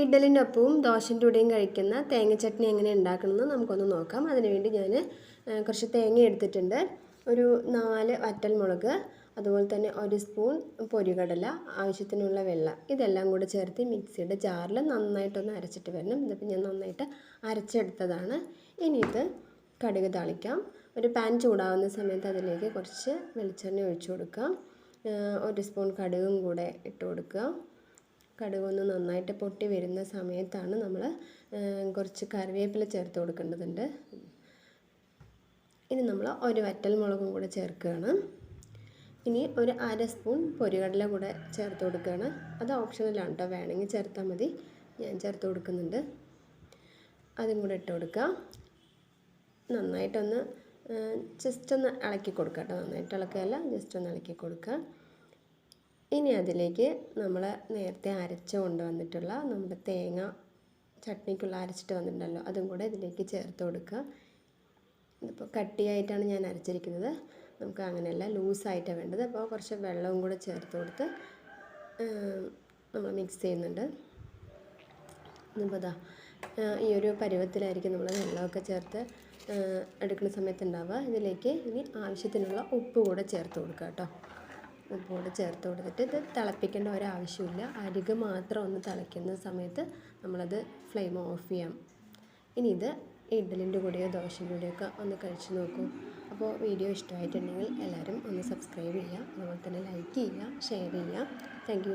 ഇഡ്ഡലിനൊപ്പവും ദോശന്റെ കൂടെയും കഴിക്കുന്ന തേങ്ങ ചട്നി എങ്ങനെ ഉണ്ടാക്കണമെന്ന് നമുക്കൊന്ന് നോക്കാം. അതിനുവേണ്ടി ഞാൻ കുറച്ച് തേങ്ങ എടുത്തിട്ടുണ്ട്. ഒരു നാല് വറ്റൽമുളക് അതുപോലെ തന്നെ ഒരു സ്പൂൺ പൊരികടല ആവശ്യത്തിനുള്ള വെള്ളം. ഇതെല്ലാം കൂടെ ചേർത്ത് മിക്സിയുടെ ജാറിൽ നന്നായിട്ടൊന്ന് അരച്ചിട്ട് വരണം. ഇതിപ്പോൾ ഞാൻ നന്നായിട്ട് അരച്ചെടുത്തതാണ്. ഇനി ഇത് കടുക് താളിക്കാം. ഒരു പാൻ ചൂടാവുന്ന സമയത്ത് അതിലേക്ക് കുറച്ച് വെളിച്ചെണ്ണ ഒഴിച്ചു കൊടുക്കാം. ഒരു സ്പൂൺ കടുകും കൂടെ ഇട്ട് കൊടുക്കുക കടുകൊന്ന് നന്നായിട്ട് പൊട്ടി വരുന്ന സമയത്താണ് നമ്മൾ കുറച്ച് കറിവേപ്പില ചേർത്ത് കൊടുക്കേണ്ടതുണ്ട്. ഇനി നമ്മൾ ഒരു വറ്റൽ മുളകും കൂടെ ചേർക്കുകയാണ്. ഇനി ഒരു അര സ്പൂൺ പൊരികടല കൂടെ ചേർത്ത് കൊടുക്കുകയാണ്. അത് ഓപ്ഷണലാണ് കേട്ടോ. വേണമെങ്കിൽ ചേർത്താൽ മതി. ഞാൻ ചേർത്ത് കൊടുക്കുന്നുണ്ട്. അതും കൂടെ ഇട്ട് കൊടുക്കുക. നന്നായിട്ടൊന്ന് ജസ്റ്റ് ഒന്ന് ഇളക്കി കൊടുക്കുക കേട്ടോ. നന്നായിട്ട് ഇളക്കുകയല്ല ജസ്റ്റ് ഒന്ന് ഇളക്കി കൊടുക്കുക. ഇനി അതിലേക്ക് നമ്മൾ നേരത്തെ അരച്ച് കൊണ്ടുവന്നിട്ടുള്ള നമ്മുടെ തേങ്ങ ചട്നിക്കുള്ള അരച്ചിട്ട് വന്നിട്ടുണ്ടല്ലോ അതും കൂടെ ഇതിലേക്ക് ചേർത്ത് കൊടുക്കുക. ഇതിപ്പോൾ കട്ടിയായിട്ടാണ് ഞാൻ അരച്ചിരിക്കുന്നത്. നമുക്ക് അങ്ങനെയല്ല ലൂസായിട്ടാണ് വേണ്ടത്. അപ്പോൾ കുറച്ച് വെള്ളവും കൂടെ ചേർത്ത് കൊടുത്ത് നമ്മൾ മിക്സ് ചെയ്യുന്നുണ്ട്. ഇതാ ഈ ഒരു പരുവത്തിലായിരിക്കും നമ്മൾ വെള്ളമൊക്കെ ചേർത്ത് എടുക്കുന്ന സമയത്ത് ഉണ്ടാവുക. ഇതിലേക്ക് ഇനി ആവശ്യത്തിനുള്ള ഉപ്പ് കൂടെ ചേർത്ത് കൊടുക്കുക കേട്ടോ. കൂടെ ചേർത്ത് കൊടുത്തിട്ട് ഇത് തിളപ്പിക്കേണ്ട ഒരാവശ്യമില്ല. അരിക് മാത്രം ഒന്ന് തിളയ്ക്കുന്ന സമയത്ത് നമ്മളത് ഫ്ലെയിം ഓഫ് ചെയ്യാം. ഇനി ഇത് ഇഡ്ഡലിന്റെ കൂടെയോ ദോശന്റെ കൂടെയോ ഒക്കെ ഒന്ന് കഴിച്ച് നോക്കൂ. അപ്പോൾ വീഡിയോ ഇഷ്ടമായിട്ടുണ്ടെങ്കിൽ എല്ലാവരും ഒന്ന് സബ്സ്ക്രൈബ് ചെയ്യുക അതുപോലെ തന്നെ ലൈക്ക് ചെയ്യുക ഷെയർ ചെയ്യുക. താങ്ക്